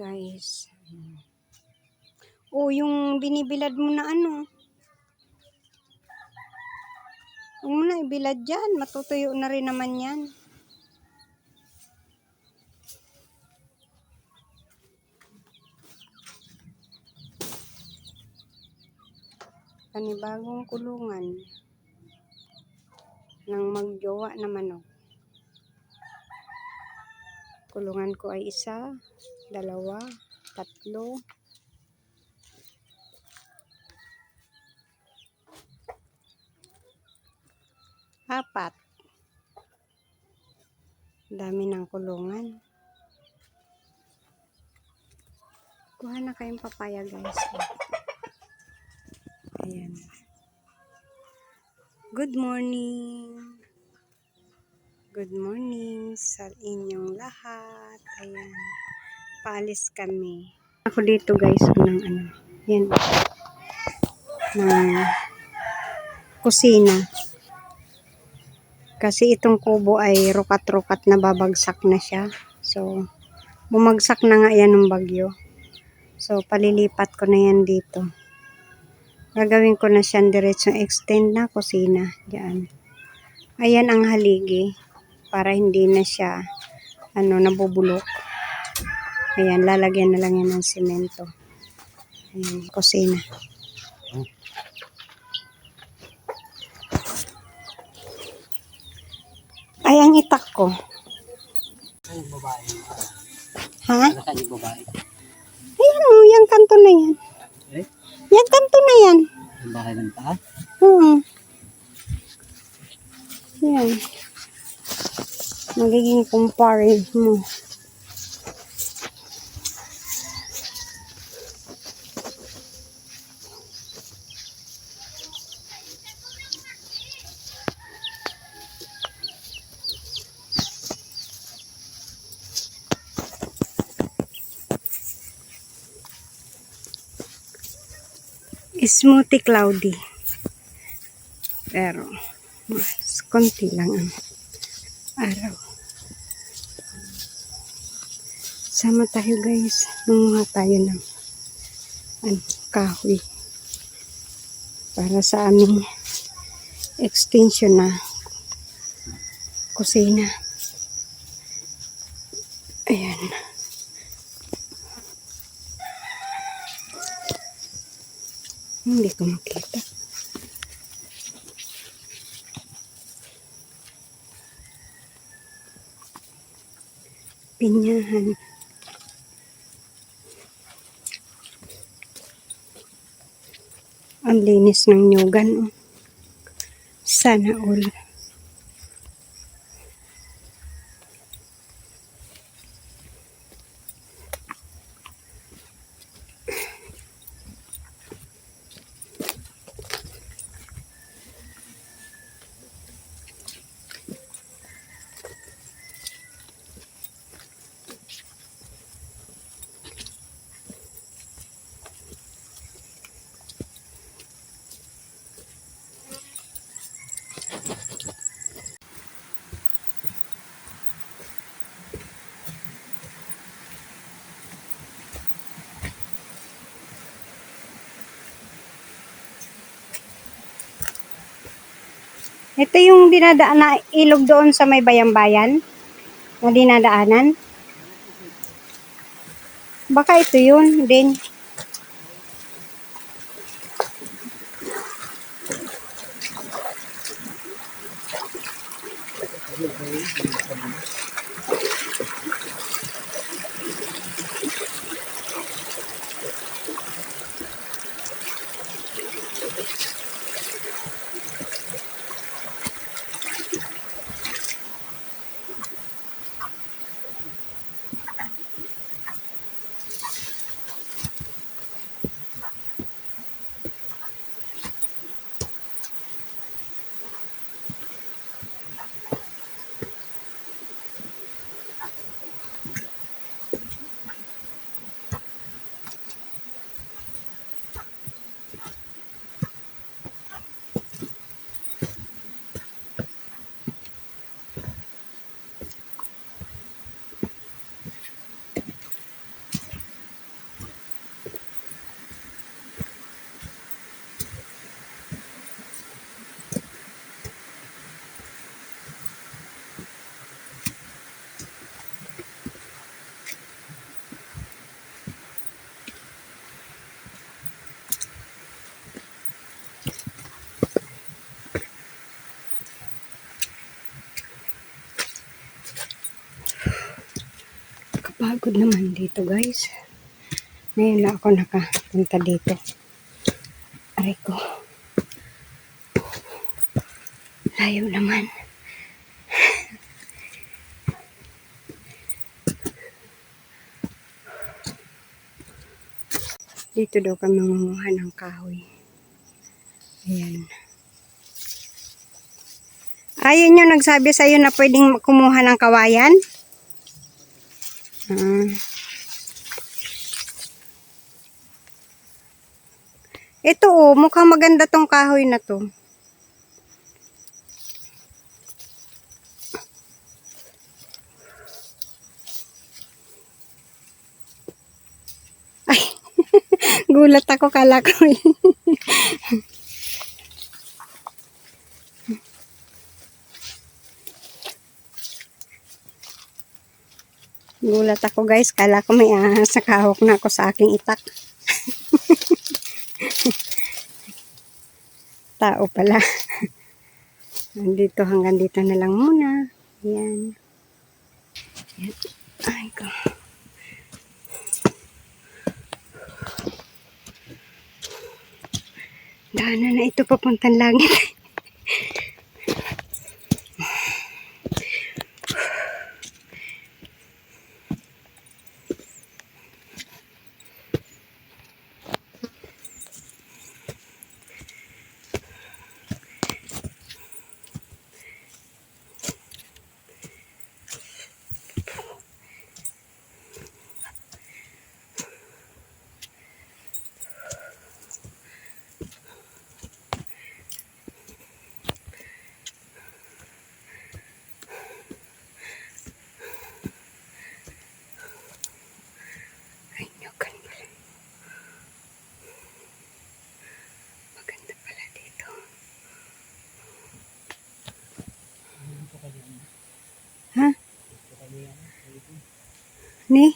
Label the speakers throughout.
Speaker 1: guys. Oh, yung binibilad mo na ano. Huwag mo na ibilad dyan. Matutuyo na rin naman yan. Panibagong kulungan ng magjowa na manok. Kulungan ko ay isa, dalawa, tatlo, apat. Dami ng kulungan. Kuha na kayong papaya guys. Ayan. Good morning. Good morning sa inyong lahat. Ayan. Paalis kami. Ako dito guys ng ano. Yan. Ng kusina. Kasi itong kubo ay rukat-rukat na babagsak na siya. So, bumagsak na nga yan ng bagyo. So, palilipat ko na yan dito. Gagawin ko na siyang diretsong extend na kusina. Diyan. Ayan ang haligi. Para hindi na siya ano, nabubulok. Ayan, lalagyan na lang yan ng simento. Ayan, kusina. Ay, ang itak ko.
Speaker 2: Ay, babae.
Speaker 1: Ha?
Speaker 2: Yung babae?
Speaker 1: Ayan o, yung kanto na yan.
Speaker 2: Eh?
Speaker 1: Yung kanto na yan.
Speaker 2: Yung bahay ng taas?
Speaker 1: Oo. Yan. Magiging kumpare mo. Smoothie cloudy. Pero, mas konti lang ang araw. Sama tayo guys. Nanguha tayo ng ano, kahoy. Para sa aming extension na kusina. Ayan. Hindi ko makita. Pinyahan. Ang linis ng nyugan. Oh. Sana all. Ito yung dinadaan na ilog doon sa may bayambayan na dinadaanan. Baka ito yun din. Thank you. Pagod naman dito guys. Ngayon na ako nakapunta dito. Aray ko. Layo naman. Dito daw kami mangunguha ng kahoy. Ayan. Ayun yung nagsabi sa'yo na pwedeng kumuha ng kawayan? Ah. Ito oh, mukhang maganda tong kahoy na to. Ay, gulat ako kala ko. Gulat ako guys, kala ko may ahas na ako sa aking itak. Tao pala. Nandito hanggang dito na lang muna. Ayan. Ayan. Ay ko. Daanan na ito papuntang langit. Ni?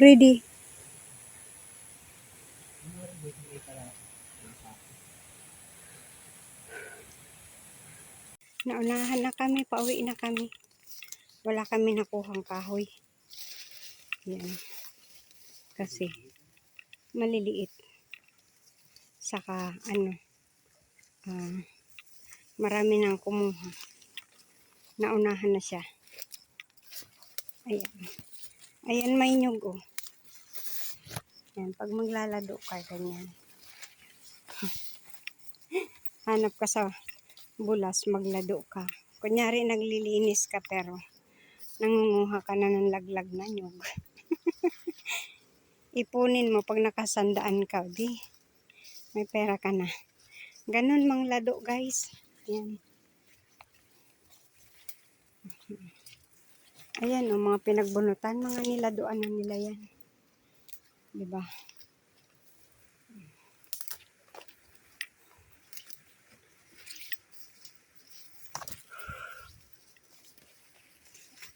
Speaker 1: Ready. Naunahan na kami, pauwi na kami. Wala kami nakuhang kahoy. Yan. Kasi, maliliit. Saka, ano, ah, marami nang kumuha. Naunahan na siya. Ayan. Ayan, may nyug, oh. Yan, pag maglalado ka, ganyan. Hanap ka sa bulas, maglado ka. Kunyari, naglilinis ka, pero nangunguha ka na ng laglag na nyug. Ipunin mo pag nakasandaan ka, di. May pera ka na. Ganun mang lado, guys. Yan. Ayan, oh, mga pinagbunutan, mga niladoan na nila yan. Diba?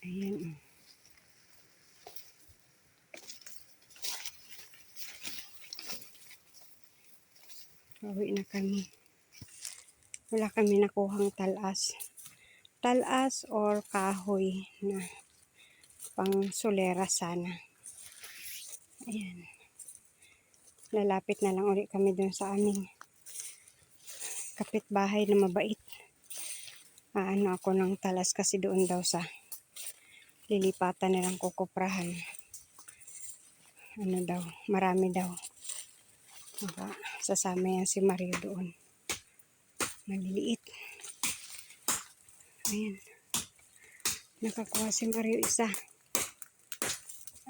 Speaker 1: Ayan, oh. Pauwi na kami. Wala kami nakuhang talas. Talas or kahoy na pang solera sana. Ayan. Lalapit na lang ulit kami dun sa aming kapitbahay na mabait. Aano ako ng talas kasi doon daw sa lilipatan nilang kukuprahan. Ano daw, marami daw. Maka sasama yan si Mario doon. Maliliit. Ayan. Nakakuha si Mario isa.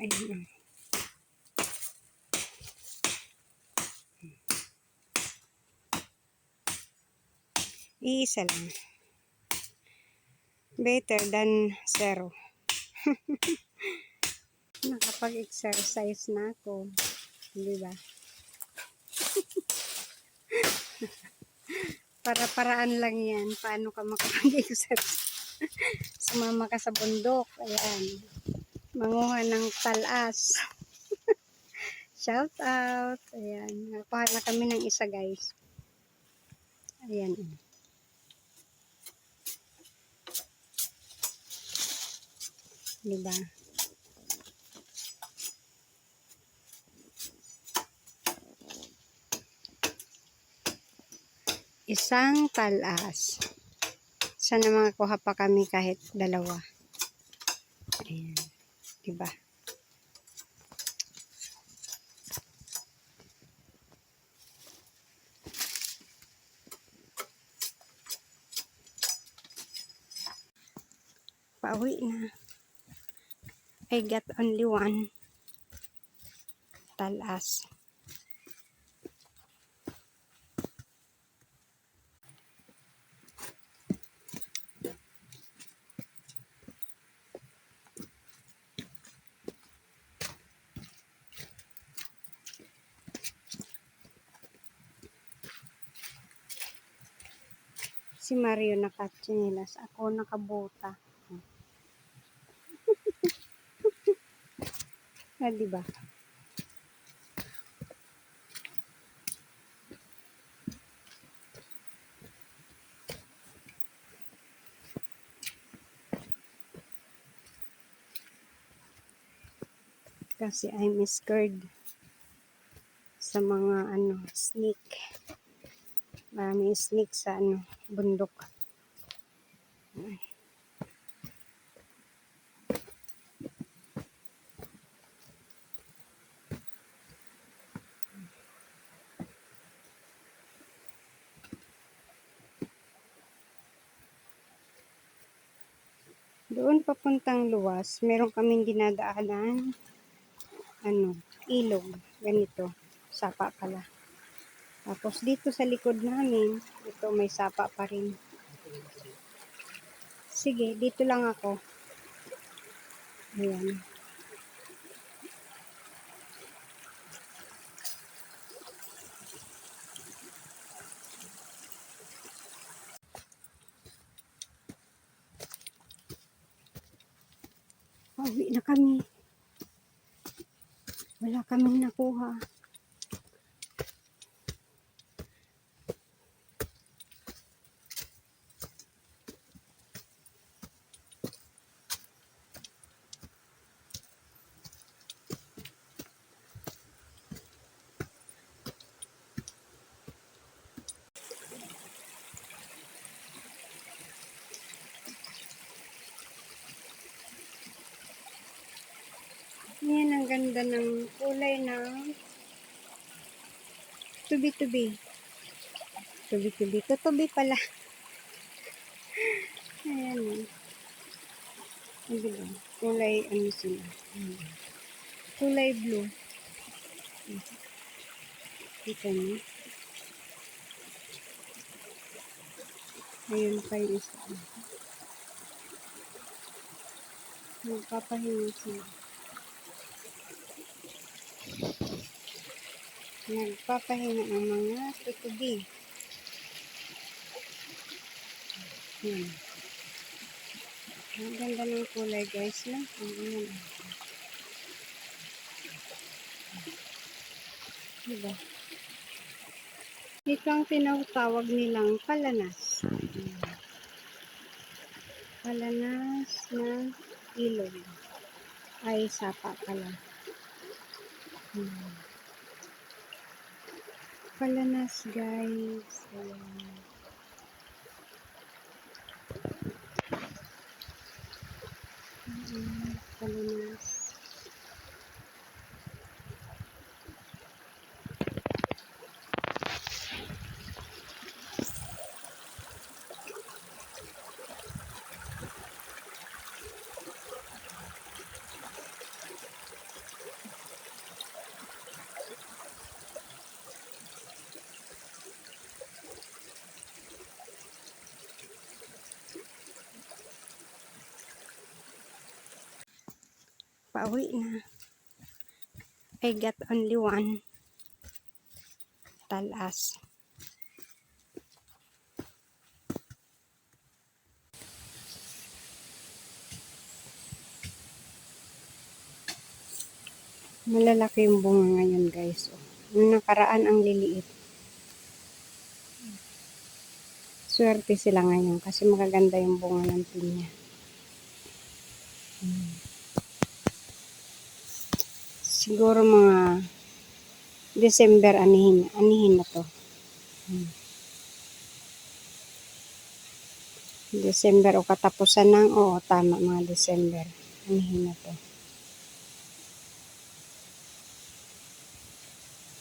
Speaker 1: Ayan. oh. Iisa lang. Better than zero. Nakapag-exercise na ako. Di ba? Para-paraan lang yan. Paano ka makapag-exercise? Sumama ka sa bundok. Ayan manguha ng talas. Shout out. Ayan. Nakakuha na kami ng isa guys. Ayan. Diba? Isang talas. Sana makakuha pa kami kahit dalawa. Ayan. Diba? Pauwi na. I got only one talas. Si Mario nakatsinilas. Ako nakabota. ah, diba? Kasi I'm scared sa mga ano, snake. Maraming snake sa ano, bundok. Doon papuntang luwas, meron kaming dinadaanan, ano, ilog, ganito, sapa pala. Tapos dito sa likod namin, ito may sapa pa rin. Sige, dito lang ako. Ayan. Pauwi na kami. Wala kaming nakuha. Yan ang ganda ng kulay ng tubi-tubi. Tubi-tubi. Tutubi pala. Ayan. Ang? Kulay ano sila. Kulay blue. Kita niyo? Ayun pa yung isa. Magpapahinga sila. Nagpapahinga ang mga tutubi. Hmm. Ang ganda ng kulay guys na. Ayan. Diba? Ito ang tinatawag nilang palanas. Palanas na ilog. Ay, sapa pala. Hmm. Palanas guys. Ayan. Mm, Palanas. Pauwi na. I got only one talas. Malalaki yung bunga ngayon guys. Oh. Yung nakaraan ang liliit. Swerte sila ngayon kasi magaganda yung bunga ng pinya. Siguro mga December anihin, anihin na to. Hmm. December o katapusan ng, oo, tama, mga December. Anihin na to.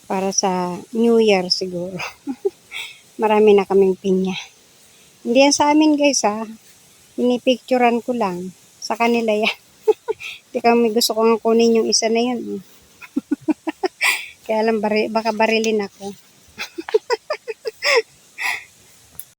Speaker 1: Para sa New Year siguro. Marami na kaming pinya. Hindi yan sa amin guys ha. Pinipicturan ko lang. Sa kanila yan. Hindi kami gusto ko nga kunin yung isa na yun. eh. Kaya lang bari, baka barilin ako.